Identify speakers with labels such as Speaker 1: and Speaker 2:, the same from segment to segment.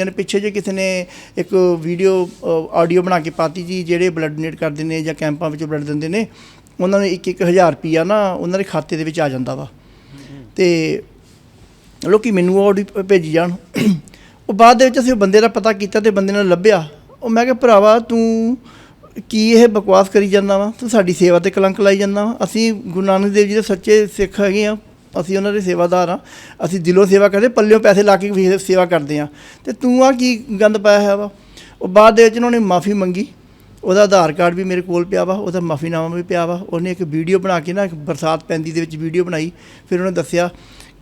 Speaker 1: ਜਨ ਪਿੱਛੇ ਜੇ ਕਿਸੇ ਨੇ ਇੱਕ ਵੀਡੀਓ ਆਡੀਓ ਬਣਾ ਕੇ ਪਾਤੀ ਜੀ, ਜਿਹੜੇ ਬਲੱਡ ਡੋਨੇਟ ਕਰਦੇ ਨੇ ਜਾਂ ਕੈਂਪਾਂ ਵਿੱਚ ਬਲੱਡ ਦਿੰਦੇ ਨੇ, ਉਹਨਾਂ ਨੂੰ ਇੱਕ ਇੱਕ ਹਜ਼ਾਰ ਰੁਪਿਆ ਨਾ ਉਹਨਾਂ ਦੇ ਖਾਤੇ ਦੇ ਵਿੱਚ ਆ ਜਾਂਦਾ ਵਾ। ਤੇ ਲੋਕੀ ਮੈਨੂੰ ਆਡੀਓ ਭੇਜੀ ਜਾਣ। ਉਹ ਬਾਅਦ ਦੇ ਵਿੱਚ ਅਸੀਂ ਉਹ ਬੰਦੇ ਦਾ ਪਤਾ ਕੀਤਾ ਤੇ ਬੰਦੇ ਨੂੰ ਲੱਭਿਆ। ਉਹ ਮੈਂ ਕਿਹਾ, ਭਰਾਵਾ, ਤੂੰ ਕੀ ਇਹ ਬਕਵਾਸ ਕਰੀ ਜਾਂਦਾ ਵਾ? ਤੂੰ ਸਾਡੀ ਸੇਵਾ ਤੇ ਕਲੰਕ ਲਾਈ ਜਾਂਦਾ ਵਾ? ਅਸੀਂ ਗੁਰੂ ਨਾਨਕ ਦੇਵ ਜੀ ਦੇ ਸੱਚੇ ਸਿੱਖ ਹੈਗੇ ਆ। ਅਸੀਂ ਉਹਨਾਂ ਦੇ ਸੇਵਾਦਾਰ ਆ ਅਸੀਂ ਦਿਲੋਂ ਸੇਵਾ ਕਰਦੇ, ਪੱਲਿਓਂ ਪੈਸੇ ਲਾ ਕੇ ਵੀ ਸੇਵਾ ਕਰਦੇ ਆ ਤੇ ਤੂੰ ਆ ਕੀ ਗੰਦ ਪਾਇਆ ਹੋਇਆ ਵਾ? ਉਹ ਬਾਅਦ ਦੇ ਵਿੱਚ ਉਹਨਾਂ ਨੇ ਮਾਫੀ ਮੰਗੀ। ਉਹਦਾ ਆਧਾਰ ਕਾਰਡ ਵੀ ਮੇਰੇ ਕੋਲ ਪਿਆ ਵਾ, ਉਹਦਾ ਮਾਫੀਨਾਮਾ ਵੀ ਪਿਆ ਵਾ। ਉਹਨੇ ਇੱਕ ਵੀਡੀਓ ਬਣਾ ਕੇ ਨਾ, ਇੱਕ ਬਰਸਾਤ ਪੈਂਦੀ ਦੇ ਵਿੱਚ ਵੀਡੀਓ ਬਣਾਈ। ਫਿਰ ਉਹਨੇ ਦੱਸਿਆ,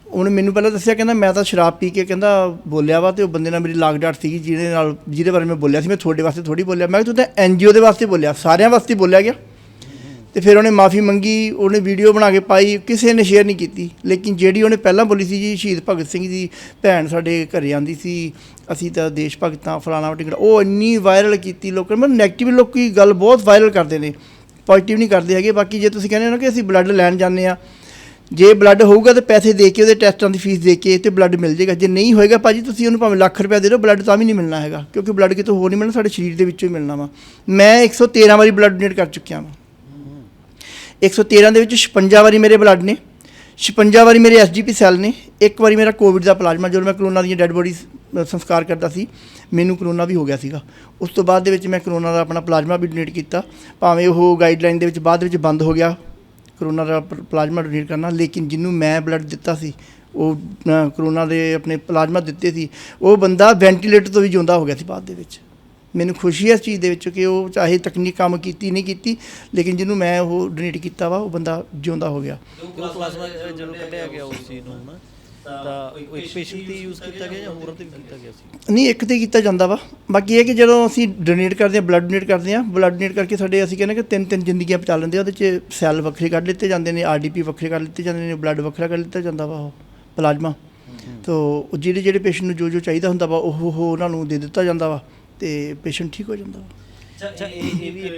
Speaker 1: ਉਹਨੇ ਮੈਨੂੰ ਪਹਿਲਾਂ ਦੱਸਿਆ, ਕਹਿੰਦਾ ਮੈਂ ਤਾਂ ਸ਼ਰਾਬ ਪੀ ਕੇ ਕਹਿੰਦਾ ਬੋਲਿਆ ਵਾ ਤੇ ਉਹ ਬੰਦੇ ਨਾਲ ਮੇਰੀ ਲਾਗ ਡਾਟ ਸੀਗੀ, ਜਿਹਦੇ ਨਾਲ ਜਿਹਦੇ ਬਾਰੇ ਮੈਂ ਬੋਲਿਆ ਸੀ। ਮੈਂ ਤੁਹਾਡੇ ਵਾਸਤੇ ਥੋੜੀ ਬੋਲਿਆ। ਮੈਂ ਕਿਹਾ ਤੂੰ ਤਾਂ ਐਨਜੀਓ ਦੇ ਵਾਸਤੇ ਬੋਲਿਆ, ਸਾਰਿਆਂ ਵਾਸਤੇ ਬੋਲਿਆ ਗਿਆ। ਤੇ ਫਿਰ ਉਹਨੇ ਮਾਫੀ ਮੰਗੀ, ਉਹਨੇ ਵੀਡੀਓ ਬਣਾ ਕੇ ਪਾਈ, ਕਿਸੇ ਨੇ ਸ਼ੇਅਰ ਨਹੀਂ ਕੀਤੀ। ਲੇਕਿਨ ਜਿਹੜੀ ਉਹਨੇ ਪਹਿਲਾਂ ਬੋਲੀ ਸੀ ਜੀ, ਸ਼ਹੀਦ ਭਗਤ ਸਿੰਘ ਦੀ ਭੈਣ ਸਾਡੇ ਘਰੇ ਆਂਦੀ ਸੀ, ਅਸੀਂ ਤਾਂ ਦੇਸ਼ ਭਗਤਾਂ, ਫਲਾਣਾ ਟਿਕੜਾ ਉਹ ਇੰਨੀ ਵਾਇਰਲ ਕੀਤੀ ਲੋਕਾਂ ਮਤਲਬ ਨੈਗੇਟਿਵ ਲੋਕੀ ਗੱਲ ਬਹੁਤ ਵਾਇਰਲ ਕਰਦੇ ਨੇ ਪੋਜ਼ਿਟਿਵ ਨਹੀਂ ਕਰਦੇ ਹੈਗੇ। ਬਾਕੀ ਜੇ ਤੁਸੀਂ ਕਹਿੰਦੇ ਹੋ ਨਾ ਕਿ ਅਸੀਂ ਬਲੱਡ ਲੈਣ ਜਾਂਦੇ ਆ ਜੇ ਬਲੱਡ ਹੋਊਗਾ ਤਾਂ ਪੈਸੇ ਦੇ ਕੇ ਉਹਦੇ ਟੈਸਟਾਂ ਦੀ ਫੀਸ ਦੇ ਕੇ ਤੇ ਬਲੱਡ ਮਿਲ ਜਾਏਗਾ। ਜੇ ਨਹੀਂ ਹੋਏਗਾ ਭਾਜੀ, ਤੁਸੀਂ ਉਹਨੂੰ ਭਾਵੇਂ ਲੱਖ ਰੁਪਏ ਦੇ ਦਿਓ ਬਲੱਡ ਤਾਂ ਵੀ ਨਹੀਂ ਮਿਲਣਾ ਹੈਗਾ, ਕਿਉਂਕਿ ਬਲੱਡ ਕਿਤੋਂ ਹੋਰ ਨਹੀਂ ਮਿਲਣਾ, ਸਾਡੇ ਸਰੀਰ ਦੇ ਵਿੱਚੋਂ ਹੀ ਮਿਲਣਾ ਵਾ। ਮੈਂ 113 ਵਾਰੀ ਬਲੱਡ ਡੋਨੇਟ ਕਰ ਚੁੱਕਿਆ ਵਾਂ। 113 ਦੇ ਵਿੱਚ 56 ਵਾਰੀ ਮੇਰੇ ਬਲੱਡ ਨੇ 56 ਵਾਰੀ ਮੇਰੇ ਐਸਜੀਪੀ ਸੈੱਲ ਨੇ, ਇੱਕ ਵਾਰੀ ਮੇਰਾ ਕੋਵਿਡ ਦਾ ਪਲਾਜ਼ਮਾ, ਜਦੋਂ ਮੈਂ ਕਰੋਨਾ ਦੀਆਂ ਡੈੱਡ ਬੋਡੀਜ਼ ਸੰਸਕਾਰ ਕਰਦਾ ਸੀ, ਮੈਨੂੰ ਕਰੋਨਾ ਵੀ ਹੋ ਗਿਆ ਸੀਗਾ। ਉਸ ਤੋਂ ਬਾਅਦ ਦੇ ਵਿੱਚ ਮੈਂ ਕਰੋਨਾ ਦਾ ਆਪਣਾ ਪਲਾਜ਼ਮਾ ਵੀ ਡੋਨੇਟ ਕੀਤਾ। ਭਾਵੇਂ ਉਹ ਗਾਈਡਲਾਈਨ ਦੇ ਵਿੱਚ ਬਾਅਦ ਵਿੱਚ ਬੰਦ ਹੋ ਗਿਆ ਕਰੋਨਾ ਦਾ ਪ- ਪਲਾਜ਼ਮਾ ਡੋਨੇਟ ਕਰਨਾ, ਲੇਕਿਨ ਜਿਹਨੂੰ ਮੈਂ ਬਲੱਡ ਦਿੱਤਾ ਸੀ, ਉਹ ਕਰੋਨਾ ਦੇ ਆਪਣੇ ਪਲਾਜ਼ਮਾ ਦਿੱਤੇ ਸੀ, ਉਹ ਬੰਦਾ ਵੈਂਟੀਲੇਟਰ ਤੋਂ ਵੀ ਜਿਉਂਦਾ ਹੋ ਗਿਆ ਸੀ ਬਾਅਦ ਦੇ ਵਿੱਚ। ਮੈਨੂੰ ਖੁਸ਼ੀ ਹੈ ਇਸ ਚੀਜ਼ ਦੇ ਵਿੱਚ ਕਿ ਉਹ ਚਾਹੇ ਤਕਨੀਕ ਕੰਮ ਕੀਤੀ ਨਹੀਂ ਕੀਤੀ ਲੇਕਿਨ ਜਿਹਨੂੰ ਮੈਂ ਉਹ ਡੋਨੇਟ ਕੀਤਾ ਵਾ ਉਹ ਬੰਦਾ ਜਿਉਂਦਾ ਹੋ ਗਿਆ।
Speaker 2: ਉਹ ਪਲਾਜ਼ਮਾ ਜਦੋਂ ਕੱਢਿਆ ਗਿਆ ਉਸ ਚੀਜ਼ ਨੂੰ ਨਾ ਤਾਂ ਉਹ ਇੱਕ ਪੇਸ਼ੈਂਟ ਤੇ ਯੂਜ਼ ਕੀਤਾ ਗਿਆ ਜਾਂ ਹੋਰਾਂ ਤੇ ਵੀ ਕੀਤਾ ਗਿਆ ਸੀ?
Speaker 1: ਨਹੀਂ ਇੱਕ ਤੇ ਕੀਤਾ ਜਾਂਦਾ ਵਾ। ਬਾਕੀ ਇਹ ਕਿ ਜਦੋਂ ਅਸੀਂ ਡੋਨੇਟ ਕਰਦੇ ਹਾਂ ਬਲੱਡ ਡੋਨੇਟ ਕਰਦੇ ਹਾਂ ਬਲੱਡ ਡੋਨੇਟ ਕਰਕੇ ਸਾਡੇ ਅਸੀਂ ਕਹਿੰਦੇ ਕਿ ਤਿੰਨ ਤਿੰਨ ਜ਼ਿੰਦਗੀਆਂ ਬਚਾ ਲੈਂਦੇ ਆ ਉਹਦੇ 'ਚ ਸੈੱਲ ਵੱਖਰੇ ਕੱਢ ਲਿੱਤੇ ਜਾਂਦੇ ਨੇ ਆਰਡੀਪੀ ਵੱਖਰੇ ਕੱਢ ਲਿੱਤੇ ਜਾਂਦੇ ਨੇ ਬਲੱਡ ਵੱਖਰਾ ਕੱਢ ਲਿੱਤਾ ਜਾਂਦਾ ਵਾ ਉਹ ਪਲਾਜ਼ਮਾ ਤੋ ਉਹ ਜਿਹੜੇ ਜਿਹੜੇ ਪੇਸ਼ੈਂਟ ਨੂੰ ਜੋ ਜੋ ਚਾਹੀਦਾ ਹੁੰਦਾ ਵਾ ਉਹ ਉਹ ਉਹਨਾਂ ਨੂੰ ਦੇ ਦਿੱਤਾ ਜਾਂਦਾ ਵਾ। ਤੇ ਪੇਸ਼ੈਂਟ ਠੀਕ ਹੋ ਜਾਂਦਾ ਵਾ।
Speaker 2: ਅੱਛਾ ਇਹ ਇਹ ਵੀ ਇੱਕ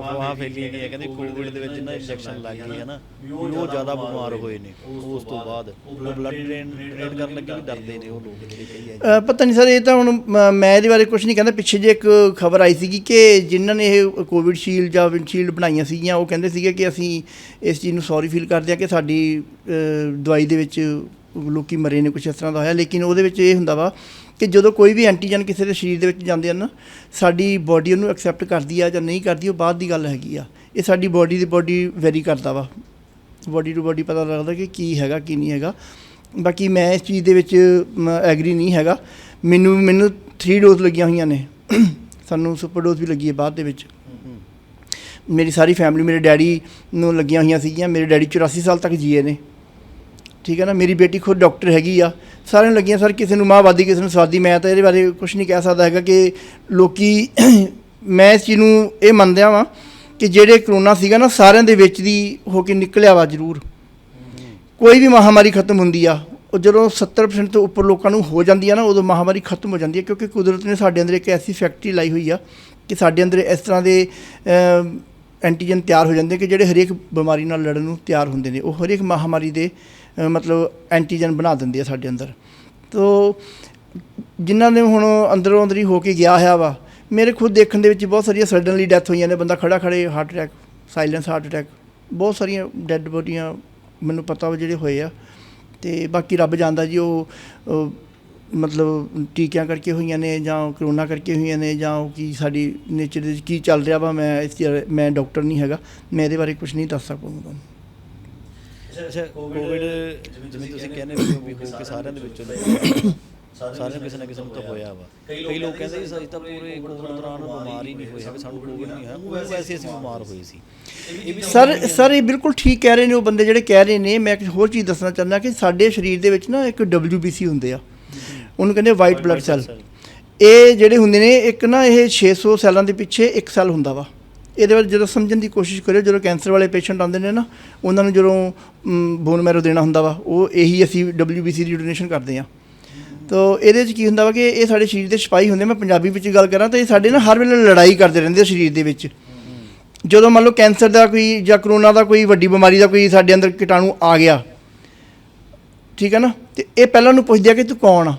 Speaker 2: ਅਫਵਾਹ ਫੈਲੀ ਹੈਗੀ ਹੈ ਕਹਿੰਦੇ ਕੋਵਿਡ ਦੇ ਵਿੱਚ ਨਾ ਇੰਜੈਕਸ਼ਨ ਲੱਗ ਗਈ ਹੈ ਨਾ ਵੀ ਉਹ ਜ਼ਿਆਦਾ ਬਿਮਾਰ ਹੋਏ ਨੇ। ਉਸ ਤੋਂ ਬਾਅਦ ਉਹ ਬਲੱਡ ਡੋਨੇਟ ਕਰਨ ਲੱਗੇ ਵੀ ਡਰਦੇ ਨੇ ਉਹ ਲੋਕ ਜਿਹੜੇ ਕਈ ਹੈ।
Speaker 1: ਅ, ਪਤਾ ਨਹੀਂ ਸਰ ਇਹ ਤਾਂ ਹੁਣ ਮ- ਇਹਦੇ ਬਾਰੇ ਕੁਝ ਨਹੀਂ ਕਹਿੰਦਾ। ਪਿੱਛੇ ਜੇ ਇੱਕ ਖਬਰ ਆਈ ਸੀਗੀ ਕਿ ਜਿਨ੍ਹਾਂ ਨੇ ਇਹ ਕੋਵਿਡ ਸ਼ੀਲਡ ਜਾਂ ਵਿੰਡਸ਼ੀਲਡ ਬਣਾਈਆਂ ਸੀਗੀਆਂ ਉਹ ਕਹਿੰਦੇ ਸੀਗੇ ਕਿ ਅਸੀਂ ਇਸ ਚੀਜ਼ ਨੂੰ ਸੌਰੀ ਫੀਲ ਕਰਦੇ ਆ ਕਿ ਸਾਡੀ ਦਵਾਈ ਦੇ ਵਿੱਚ ਲੋਕੀ ਮਰੇ ਨੇ ਕੁਝ ਇਸ ਤਰ੍ਹਾਂ ਦਾ ਹੋਇਆ। ਲੇਕਿਨ ਉਹਦੇ ਵਿੱਚ ਇਹ ਹੁੰਦਾ ਵਾ ਕਿ ਜਦੋਂ ਕੋਈ ਵੀ ਐਂਟੀਜਨ ਕਿਸੇ ਦੇ ਸਰੀਰ ਦੇ ਵਿੱਚ ਜਾਂਦੇ ਹਨ ਸਾਡੀ ਬਾਡੀ ਉਹਨੂੰ ਐਕਸੈਪਟ ਕਰਦੀ ਆ ਜਾਂ ਨਹੀਂ ਕਰਦੀ, ਉਹ ਬਾਅਦ ਦੀ ਗੱਲ ਹੈਗੀ ਆ। ਇਹ ਸਾਡੀ ਬਾਡੀ ਦੀ ਬਾਡੀ ਵੈਰੀ ਕਰਦਾ ਵਾ। ਬਾਡੀ ਟੂ ਬਾਡੀ ਪਤਾ ਲੱਗਦਾ ਕਿ ਕੀ ਹੈਗਾ, ਕੀ ਨਹੀਂ ਹੈਗਾ। ਬਾਕੀ ਮੈਂ ਇਸ ਚੀਜ਼ ਦੇ ਵਿੱਚ ਐਗਰੀ ਨਹੀਂ ਹੈਗਾ। ਮੈਨੂੰ ਮੈਨੂੰ 3 ਡੋਜ਼ ਲੱਗੀਆਂ ਹੋਈਆਂ ਨੇ। ਸਾਨੂੰ ਸੁਪਰ ਡੋਜ਼ ਵੀ ਲੱਗੀ ਹੈ ਬਾਅਦ ਦੇ ਵਿੱਚ। ਮੇਰੀ ਸਾਰੀ ਫੈਮਿਲੀ ਮੇਰੇ ਡੈਡੀ ਨੂੰ ਲੱਗੀਆਂ ਹੋਈਆਂ ਸੀਗੀਆਂ। ਮੇਰੇ ਡੈਡੀ 84 ਸਾਲ ਤੱਕ ਜੀਏ ਨੇ। ਠੀਕ ਹੈ ਨਾ, ਮੇਰੀ ਬੇਟੀ ਖੁਦ ਡਾਕਟਰ ਹੈਗੀ ਆ। ਸਾਰਿਆਂ ਨੂੰ ਲੱਗੀਆਂ, ਸਰ, ਕਿਸੇ ਨੂੰ ਮਾਹਵਾਦੀ ਕਿਸੇ ਨੂੰ ਸਵਾਦੀ। ਮੈਂ ਤਾਂ ਇਹਦੇ ਬਾਰੇ ਕੁਝ ਨਹੀਂ ਕਹਿ ਸਕਦਾ ਹੈਗਾ ਕਿ ਲੋਕੀ ਮੈਂ ਇਸ ਚੀਜ਼ ਨੂੰ ਇਹ ਮੰਨਦਿਆ ਵਾਂ ਕਿ ਜਿਹੜੇ ਕਰੋਨਾ ਸੀਗਾ ਨਾ, ਸਾਰਿਆਂ ਦੇ ਵਿੱਚ ਦੀ ਹੋ ਕੇ ਨਿਕਲਿਆ ਵਾ ਜ਼ਰੂਰ। ਕੋਈ ਵੀ ਮਹਾਮਾਰੀ ਖਤਮ ਹੁੰਦੀ ਆ, ਉਹ ਜਦੋਂ 70% ਤੋਂ ਉੱਪਰ ਲੋਕਾਂ ਨੂੰ ਹੋ ਜਾਂਦੀ ਆ ਨਾ, ਉਦੋਂ ਮਹਾਮਾਰੀ ਖਤਮ ਹੋ ਜਾਂਦੀ ਹੈ ਕਿਉਂਕਿ ਕੁਦਰਤ ਨੇ ਸਾਡੇ ਅੰਦਰ ਇੱਕ ਐਸੀ ਫੈਕਟਰੀ ਲਾਈ ਹੋਈ ਆ ਕਿ ਸਾਡੇ ਅੰਦਰ ਇਸ ਤਰ੍ਹਾਂ ਦੇ ਐਂਟੀਜਨ ਤਿਆਰ ਹੋ ਜਾਂਦੇ ਕਿ ਜਿਹੜੇ ਹਰੇਕ ਬਿਮਾਰੀ ਨਾਲ ਲੜਨ ਨੂੰ ਤਿਆਰ ਹੁੰਦੇ ਨੇ, ਉਹ ਹਰੇਕ ਮਹਾਮਾਰੀ ਦੇ ਮਤਲਬ ਐਂਟੀਜਨ ਬਣਾ ਦਿੰਦੇ ਆ ਸਾਡੇ ਅੰਦਰ। ਤੋ ਜਿਨ੍ਹਾਂ ਨੇ ਹੁਣ ਅੰਦਰੋਂ ਅੰਦਰੀ ਹੋ ਕੇ ਗਿਆ ਹੋਇਆ ਵਾ, ਮੇਰੇ ਖੁਦ ਦੇਖਣ ਦੇ ਵਿੱਚ ਬਹੁਤ ਸਾਰੀਆਂ ਸਡਨਲੀ ਡੈਥ ਹੋਈਆਂ ਨੇ, ਬੰਦਾ ਖੜਾ ਖੜੇ heart attack silence heart attack ਬਹੁਤ ਸਾਰੀਆਂ ਡੈੱਡ ਬੋਡੀਆਂ ਮੈਨੂੰ ਪਤਾ ਵਾ ਜਿਹੜੇ ਹੋਏ ਆ। ਤੇ ਬਾਕੀ ਰੱਬ ਜਾਣਦਾ ਜੀ ਉਹ ਮਤਲਬ ਟੀਕਿਆਂ ਕਰਕੇ ਹੋਈਆਂ ਨੇ ਜਾਂ ਕਰੋਨਾ ਕਰਕੇ ਹੋਈਆਂ ਨੇ ਜਾਂ ਉਹ ਕੀ ਸਾਡੀ ਨੇਚਰ ਦੇ ਵਿੱਚ ਕੀ ਚੱਲ ਰਿਹਾ ਵਾ ਮੈਂ ਇਸ ਮੈਂ ਡਾਕਟਰ ਨਹੀਂ ਹੈਗਾ। ਮੈਂ ਇਹਦੇ ਬਾਰੇ ਕੁਝ ਨਹੀਂ ਦੱਸ ਸਕਦਾ ਤੁਹਾਨੂੰ।
Speaker 2: ਅੱਛਾ ਕੋਵਿਡ ਜਿਵੇਂ ਤੁਸੀਂ ਕਹਿੰਦੇ ਹੋ ਵੀ ਹੋ ਕੇ ਸਾਰਿਆਂ ਦੇ ਵਿੱਚੋਂ। ਸਾਰਿਆਂ ਕਿਸੇ ਨਾ ਕਿਸੇ ਨੂੰ ਤਾਂ ਹੋਇਆ ਵਾ। ਕਈ ਲੋਕ ਕਹਿੰਦੇ ਸੀ ਅਸੀਂ ਤਾਂ ਪੂਰੇ ਕੋਵਿਡ ਦੌਰਾਨ ਬਿਮਾਰ ਹੀ ਨਹੀਂ ਹੋਏ ਹੈਗੇ ਸਾਨੂੰ ਕੋਵਿਡ ਨਹੀਂ ਹੋਇਆ। ਉਹ ਵੈਸੇ ਅਸੀਂ ਬਿਮਾਰ ਹੋਏ ਸੀ। ਵੀ
Speaker 1: ਸਰ ਸਰ ਇਹ ਬਿਲਕੁਲ ਠੀਕ ਕਹਿ ਰਹੇ ਨੇ ਉਹ ਬੰਦੇ ਜਿਹੜੇ ਕਹਿ ਰਹੇ ਨੇ ਮੈਂ ਇੱਕ ਹੋਰ ਚੀਜ਼ ਦੱਸਣਾ ਚਾਹੁੰਦਾ ਕਿ ਸਾਡੇ ਸਰੀਰ ਦੇ ਵਿੱਚ ਨਾ ਇੱਕ WBC ਹੁੰਦੇ ਆ। ਉਹਨੂੰ ਕਹਿੰਦੇ ਵਾਈਟ ਬਲੱਡ ਸੈੱਲ ਇਹ ਜਿਹੜੇ ਹੁੰਦੇ ਨੇ ਇੱਕ ਨਾ ਇਹ 600 ਸੈੱਲਾਂ ਦੇ ਪਿੱਛੇ ਇੱਕ ਸੈੱਲ ਹੁੰਦਾ ਵਾ। ਇਹਦੇ ਬਾਰੇ ਜਦੋਂ ਸਮਝਣ ਦੀ ਕੋਸ਼ਿਸ਼ ਕਰਿਓ ਜਦੋਂ ਕੈਂਸਰ ਵਾਲੇ ਪੇਸ਼ੈਂਟ ਆਉਂਦੇ ਨੇ ਨਾ ਉਹਨਾਂ ਨੂੰ ਜਦੋਂ ਬੋਨ ਮੈਰੋ ਦੇਣਾ ਹੁੰਦਾ ਵਾ ਉਹ ਇਹੀ ਅਸੀਂ WBC ਦੀ ਡੋਨੇਸ਼ਨ ਕਰਦੇ ਆ ਤੋ ਇਹਦੇ ਵਿੱਚ ਕੀ ਹੁੰਦਾ ਵਾ ਕਿ ਇਹ ਸਾਡੇ ਸਰੀਰ ਦੇ ਸਿਪਾਹੀ ਹੁੰਦੇ ਮੈਂ ਪੰਜਾਬੀ ਵਿੱਚ ਗੱਲ ਕਰਾਂ ਤਾਂ ਇਹ ਸਾਡੇ ਨਾਲ ਹਰ ਵੇਲੇ ਲੜਾਈ ਕਰਦੇ ਰਹਿੰਦੇ ਆ ਸਰੀਰ ਦੇ ਵਿੱਚ। ਜਦੋਂ ਮੰਨ ਲਓ ਕੈਂਸਰ ਦਾ ਕੋਈ ਜਾਂ ਕਰੋਨਾ ਦਾ ਕੋਈ ਵੱਡੀ ਬਿਮਾਰੀ ਦਾ ਕੋਈ ਸਾਡੇ ਅੰਦਰ ਕੀਟਾਣੂ ਆ ਗਿਆ ਠੀਕ ਹੈ ਨਾ? ਤੇ ਇਹ ਪਹਿਲਾਂ ਨੂੰ ਪੁੱਛਦੇ ਆ ਕਿ ਤੂੰ ਕੌਣ ਆ?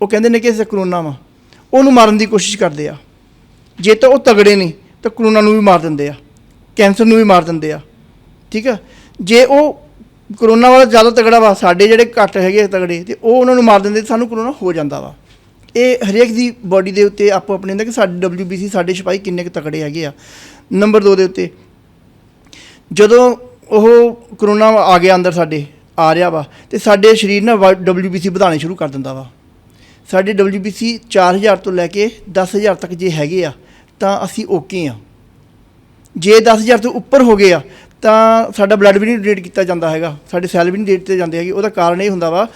Speaker 1: ਉਹ ਕਹਿੰਦੇ ਨੇ ਕਿ ਇਹ ਕਰੋਨਾ ਵਾ। ਉਹਨੂੰ ਮਾਰਨ ਦੀ ਕੋਸ਼ਿਸ਼ ਕਰਦੇ ਆ। ਜੇ ਤਾਂ ਉਹ ਤਗੜੇ ਨੇ, ਤਾਂ ਕਰੋਨਾ ਨੂੰ ਵੀ ਮਾਰ ਦਿੰਦੇ ਆ। ਕੈਂਸਰ ਨੂੰ ਵੀ ਮਾਰ ਦਿੰਦੇ ਆ। ਠੀਕ ਆ? ਜੇ ਉਹ ਕਰੋਨਾ ਵਾਲਾ ਜ਼ਿਆਦਾ ਤਗੜਾ ਵਾ, ਸਾਡੇ ਜਿਹੜੇ ਘੱਟ ਹੈਗੇ ਆ ਤਗੜੇ, ਤੇ ਉਹ ਉਹਨਾਂ ਨੂੰ ਮਾਰ ਦਿੰਦੇ ਸਾਨੂੰ ਕਰੋਨਾ ਹੋ ਜਾਂਦਾ ਵਾ। ਇਹ ਹਰੇਕ ਦੀ ਬਾਡੀ ਦੇ ਉੱਤੇ ਆਪੋ ਆਪਣੇ ਹੁੰਦਾ ਕਿ ਸਾਡੇ WBC ਸਾਡੇ ਸਿਪਾਹੀ ਕਿੰਨੇ ਕੁ ਤਕੜੇ ਹੈਗੇ ਆ। ਨੰਬਰ 2 ਦੇ ਉੱਤੇ, ਜਦੋਂ ਉਹ ਕਰੋਨਾ ਆ ਗਿਆ ਅੰਦਰ ਸਾਡੇ, ਆ ਰਿਹਾ ਵਾ, ਤੇ ਸਾਡੇ ਸਰੀਰ ਨਾ WBC ਵਧਾਉਣੇ ਸ਼ੁਰੂ ਕਰ ਦਿੰਦਾ ਵਾ। ਸਾਡੇ WBC 4000 ਤੋਂ ਲੈ ਕੇ 10000 ਤੱਕ ਜੇ ਹੈਗੇ ਆ, ਤਾਂ ਅਸੀਂ ਓਕੇ ਆ। ਜੇ 10000 ਤੋਂ ਉੱਪਰ ਹੋ ਗਏ ਆ, ਤਾਂ ਸਾਡਾ ਬਲੱਡ ਵੀ ਨਹੀਂ ਡੋਨੇਟ ਕੀਤਾ ਜਾਂਦਾ ਹੈਗਾ। ਸਾਡੇ ਸੈੱਲ ਵੀ ਨਹੀਂ ਡੋਨੇਟ ਦਿੱਤੇ ਜਾਂਦੇ ਹੈਗੇ। ਉਹਦਾ ਕਾਰਨ ਇਹ ਹੁੰਦਾ ਵਾ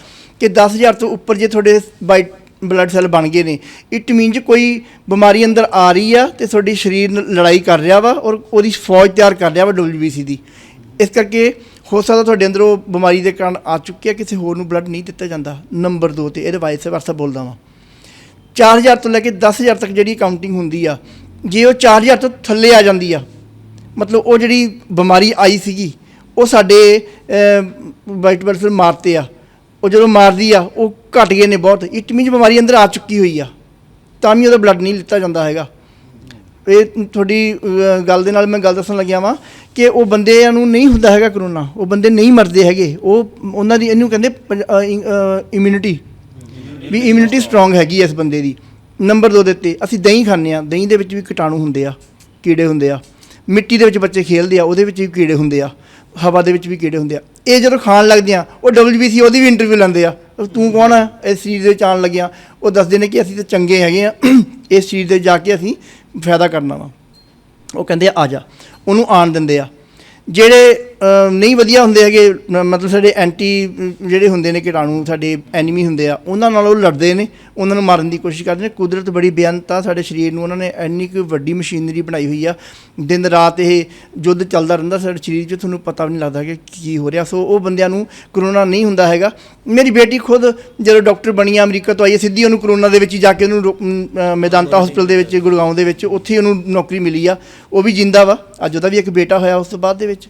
Speaker 1: ਕਿ 10000 ਤੋਂ ਉੱਪਰ ਜੇ ਤੁਹਾਡੇ ਵਾਈਟ ਬਲੱਡ ਸੈੱਲ ਬਣ ਗਏ ਨੇ ਇਟ ਮੀਨਸ ਕੋਈ ਬਿਮਾਰੀ ਅੰਦਰ ਆ ਰਹੀ ਆ ਤੇ ਤੁਹਾਡੀ ਸਰੀਰ ਲੜਾਈ ਕਰ ਰਿਹਾ ਵਾ ਔਰ ਉਹਦੀ ਫੌਜ ਤਿਆਰ ਕਰ ਰਿਹਾ ਵਾ WBC ਦੀ। ਇਸ ਕਰਕੇ ਹੋ ਸਕਦਾ ਤੁਹਾਡੇ ਅੰਦਰ ਉਹ ਬਿਮਾਰੀ ਦੇ ਕਾਰਨ ਆ ਚੁੱਕੀ ਆ ਕਿਸੇ ਹੋਰ ਨੂੰ ਬਲੱਡ ਨਹੀਂ ਦਿੱਤਾ ਜਾਂਦਾ। ਨੰਬਰ 2 ਤੇ ਇਹਦੇ ਵਾਈਸ ਵਰਸਾ ਬੋਲਦਾ ਵਾਂ। 4000 ਤੋਂ ਲੈ ਕੇ 10000 ਤੱਕ ਜਿਹੜੀ ਕਾਊਂਟਿੰਗ ਹੁੰਦੀ ਆ, ਜੇ ਉਹ 4000 ਤੋਂ ਥੱਲੇ ਆ ਜਾਂਦੀ ਆ, ਮਤਲਬ ਉਹ ਜਿਹੜੀ ਬਿਮਾਰੀ ਆਈ ਸੀਗੀ, ਉਹ ਸਾਡੇ ਵਾਈਟ ਬਲੱਡ ਸੈੱਲ ਮਾਰਤੇ ਆ। ਉਹ ਜਦੋਂ ਮਾਰਦੀ ਆ, ਉਹ ਘਟ ਗਏ ਨੇ ਬਹੁਤ। ਇਟ ਮੀਨਸ ਬਿਮਾਰੀ ਅੰਦਰ ਆ ਚੁੱਕੀ ਹੋਈ ਆ। ਤਾਂ ਵੀ ਉਹਦਾ ਬਲੱਡ ਨਹੀਂ ਲਿੱਤਾ ਜਾਂਦਾ ਹੈਗਾ। ਇਹ ਤੁਹਾਡੀ ਗੱਲ ਦੇ ਨਾਲ ਮੈਂ ਗੱਲ ਦੱਸਣ ਲੱਗਿਆ ਵਾਂ ਕਿ ਉਹ ਬੰਦਿਆਂ ਨੂੰ ਨਹੀਂ ਹੁੰਦਾ ਹੈਗਾ ਕਰੋਨਾ। ਉਹ ਬੰਦੇ ਨਹੀਂ ਮਰਦੇ ਹੈਗੇ। ਉਹ, ਉਹਨਾਂ ਦੀ ਇਹਨੂੰ ਕਹਿੰਦੇ ਇਮਿਊਨਿਟੀ ਵੀ ਇਮਿਊਨਿਟੀ ਸਟਰੋਂਗ ਹੈਗੀ ਐ ਇਸ ਬੰਦੇ ਦੀ। ਨੰਬਰ 2 ਦੇ ਉੱਤੇ, ਅਸੀਂ ਦਹੀਂ ਖਾਂਦੇ ਆ ਦਹੀਂ ਦੇ ਵਿੱਚ ਵੀ ਕੀਟਾਣੂ ਹੁੰਦੇ ਆ, ਕੀੜੇ ਹੁੰਦੇ ਆ। ਮਿੱਟੀ ਦੇ ਵਿੱਚ ਬੱਚੇ ਖੇਲਦੇ ਆ, ਉਹਦੇ ਵਿੱਚ ਵੀ ਕੀੜੇ ਹੁੰਦੇ ਆ। ਹਵਾ ਦੇ ਵਿੱਚ ਵੀ ਕੀੜੇ ਹੁੰਦੇ ਆ। ਇਹ ਜਦੋਂ ਖਾਣ ਲੱਗਦੇ ਆ, ਉਹ WBC ਉਹਦੀ ਵੀ ਇੰਟਰਵਿਊ ਲੈਂਦੇ ਆ। ਤੂੰ ਕੌਣ ਆ? ਇਸ ਚੀਜ਼ ਦੇ ਵਿੱਚ ਆਉਣ ਲੱਗਿਆ। ਉਹ ਦੱਸਦੇ ਨੇ ਕਿ ਅਸੀਂ ਤਾਂ ਚੰਗੇ ਹੈਗੇ ਆ। ਇਸ ਚੀਜ਼ ਦੇ ਜਾ ਕੇ ਅਸੀਂ ਫਾਇਦਾ ਕਰਨਾ ਵਾ। ਉਹ ਕਹਿੰਦੇ ਆ ਜਾ। ਉਹਨੂੰ ਆਣ ਦਿੰਦੇ ਆ। ਜਿਹੜੇ ਨਹੀਂ ਵਧੀਆ ਹੁੰਦੇ ਹੈਗੇ ਮ- ਮਤਲਬ ਸਾਡੇ ਐਂਟੀ ਜਿਹੜੇ ਹੁੰਦੇ ਨੇ ਕੀਟਾਣੂ ਸਾਡੇ ਐਨੀਮੀ ਹੁੰਦੇ ਆ ਉਹਨਾਂ ਨਾਲ ਉਹ ਲੜਦੇ ਨੇ ਉਹਨਾਂ ਨੂੰ ਮਾਰਨ ਦੀ ਕੋਸ਼ਿਸ਼ ਕਰਦੇ ਨੇ। ਕੁਦਰਤ ਬੜੀ ਬੇਅੰਤ ਆ ਸਾਡੇ ਸਰੀਰ ਨੂੰ ਉਹਨਾਂ ਨੇ ਇੰਨੀ ਕੁ ਵੱਡੀ ਮਸ਼ੀਨਰੀ ਬਣਾਈ ਹੋਈ ਆ। ਦਿਨ ਰਾਤ ਇਹ ਯੁੱਧ ਚੱਲਦਾ ਰਹਿੰਦਾ ਸਾਡੇ ਸਰੀਰ 'ਚ ਤੁਹਾਨੂੰ ਪਤਾ ਵੀ ਨਹੀਂ ਲੱਗਦਾ ਕਿ ਕੀ ਹੋ ਰਿਹਾ। ਸੋ ਉਹ ਬੰਦਿਆਂ ਨੂੰ ਕਰੋਨਾ ਨਹੀਂ ਹੁੰਦਾ ਹੈਗਾ। ਮੇਰੀ ਬੇਟੀ ਖੁਦ ਜਦੋਂ ਡਾਕਟਰ ਬਣੀ ਆ ਅਮਰੀਕਾ ਤੋਂ ਆਈ ਹੈ, ਸਿੱਧੀ ਉਹਨੂੰ ਕਰੋਨਾ ਦੇ ਵਿੱਚ ਹੀ ਜਾ ਕੇ ਉਹਨੂੰ ਰੋ- ਅਮ, ਅ, ਮੈਦਾਂਤਾ ਹਸਪੀਟਲ ਦੇ ਵਿੱਚ ਗੁੜਗਾਉਂ ਦੇ ਵਿੱਚ ਉੱਥੇ ਹੀ ਉਹਨੂੰ ਨੌਕਰੀ ਮਿਲੀ ਆ। ਉਹ ਵੀ ਜਿੰਦਾ ਵਾ। ਅੱਜ ਉਹਦਾ ਵੀ ਇੱਕ ਬੇਟਾ ਹੋਇਆ ਉਸ ਤੋਂ ਬਾਅਦ ਦੇ ਵਿੱਚ।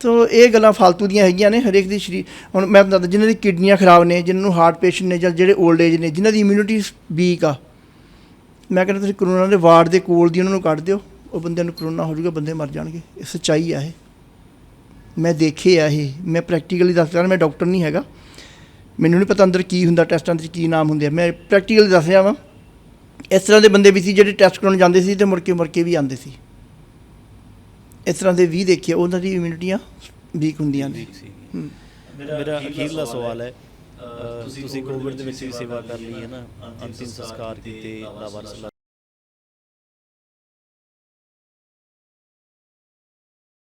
Speaker 1: ਤੋ ਇਹ ਗੱਲਾਂ ਫालतू ਦੀਆਂ ਹੈਗੀਆਂ ਨੇ, ਹਰੇਕ ਦੀ ਸ਼ਰੀਰ, ਹੁਣ ਮੈਂ ਤੁਹਾਨੂੰ ਦੱਸਦਾ, ਜਿਨ੍ਹਾਂ ਦੀ ਕਿਡਨੀਆਂ ਖਰਾਬ ਨੇ, ਜਿਨ੍ਹਾਂ ਨੂੰ ਹਾਰਟ ਪੇਸ਼ੈਂਟ ਨੇ ਜਾਂ ਜਿਹੜੇ 올ਡ ਏਜ ਨੇ, ਜਿਨ੍ਹਾਂ ਦੀ ਇਮਿਊਨਿਟੀ ਵੀਕ ਆ, ਮੈਂ ਕਹਿੰਦਾ ਤੁਸੀਂ ਕਰੋਨਾ ਦੇ ਵਾਰਡ ਦੇ ਕੋਲ ਦੀ ਉਹਨਾਂ ਨੂੰ ਕੱਢ ਦਿਓ, ਉਹ ਬੰਦਿਆਂ ਨੂੰ ਕਰੋਨਾ ਹੋ ਜਾਊਗਾ, ਬੰਦੇ ਮਰ ਜਾਣਗੇ, ਇਹ ਸੱਚਾਈ ਆ ਇਹ। ਮੈਂ ਦੇਖੇ ਆ ਇਹ, ਮੈਂ ਪ੍ਰੈਕਟੀਕਲੀ ਦੱਸ ਰਿਹਾ, ਮੈਂ ਡਾਕਟਰ ਨਹੀਂ ਹੈਗਾ। ਮੈਨੂੰ ਨਹੀਂ ਪਤਾ ਅੰਦਰ ਕੀ ਹੁੰਦਾ, ਟੈਸਟਾਂ ਦੇ ਵਿੱਚ ਕੀ ਨਾਮ ਹੁੰਦੇ ਆ। ਮੈਂ ਪ੍ਰੈਕਟੀਕਲੀ ਦੱਸ ਰਿਹਾ ਵਾਂ, ਇਸ ਤਰ੍ਹਾਂ ਦੇ ਬੰਦੇ ਵੀ ਸੀ ਜਿਹੜੇ ਟੈਸਟ ਕਰਾਉਣ ਜਾਂਦੇ ਸੀ ਤੇ ਮੁੜ ਕੇ ਮੁੜ ਕੇ ਵੀ ਆਉਂਦੇ ਸੀ। ਇਸ ਤਰ੍ਹਾਂ ਦੇ ਵੀ ਦੇਖੇ ਉਹਨਾਂ ਦੀ ਇਮਿਊਨਿਟੀਆਂ ਵੀਕ ਹੁੰਦੀਆਂ ਨੇ ਹੂੰ।
Speaker 2: ਮੇਰਾ ਅਖੀਰਲਾ ਸਵਾਲ ਹੈ ਤੁਸੀਂ ਕੋਵਿਡ ਦੇ ਵਿੱਚ ਵੀ ਸੇਵਾ ਕਰ ਲਈ ਹੈ ਨਾ ਅੰਤਿਮ ਸੰਸਕਾਰ ਕੀਤੇ ਦਾ ਵਰਸਲਾ